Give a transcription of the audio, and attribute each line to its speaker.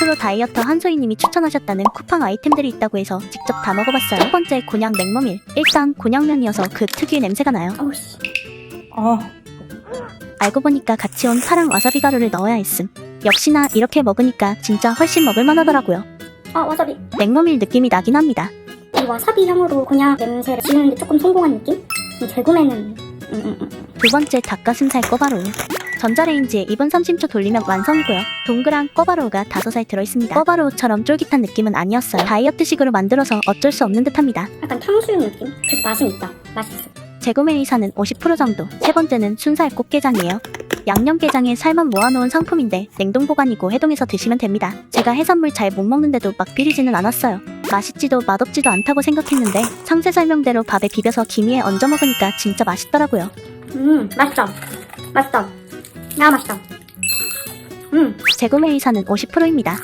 Speaker 1: 50% 다이어터 한소희님이 추천하셨다는 쿠팡 아이템들이 있다고 해서 직접 다 먹어봤어요. 첫 번째 곤약 냉모밀. 일단 곤약면이어서 그 특유의 냄새가 나요.
Speaker 2: 씨.
Speaker 3: 아,
Speaker 1: 알고 보니까 같이 온 파랑 와사비 가루를 넣어야 했음. 역시나 이렇게 먹으니까 진짜 훨씬 먹을만 하더라고요.
Speaker 2: 아 와사비.
Speaker 1: 냉모밀 느낌이 나긴 합니다.
Speaker 2: 이 와사비 향으로 곤약 냄새를 지우는데 조금 성공한 느낌? 이 재구매는 음, 음, 음.
Speaker 1: 두 번째 닭가슴살 꺼바로우. 전자레인지에 2분 30초 돌리면 완성이고요. 동그란 꺼바로우가 5살 들어있습니다. 꺼바로우처럼 쫄깃한 느낌은 아니었어요. 다이어트식으로 만들어서 어쩔 수 없는 듯합니다.
Speaker 2: 약간 탕수육 느낌? 그래도 맛은 있다. 맛있어.
Speaker 1: 재구매 의사는 50% 정도. 세 번째는 순살 꽃게장이에요. 양념게장에 살만 모아놓은 상품인데 냉동 보관이고 해동해서 드시면 됩니다. 제가 해산물 잘 못 먹는데도 막 비리지는 않았어요. 맛있지도 맛없지도 않다고 생각했는데 상세 설명대로 밥에 비벼서 김위에 얹어 먹으니까 진짜 맛있더라고요.
Speaker 2: 음 맛있다. 맛있다. 야 맛있다. 음
Speaker 1: 재구매 의사는 50%입니다.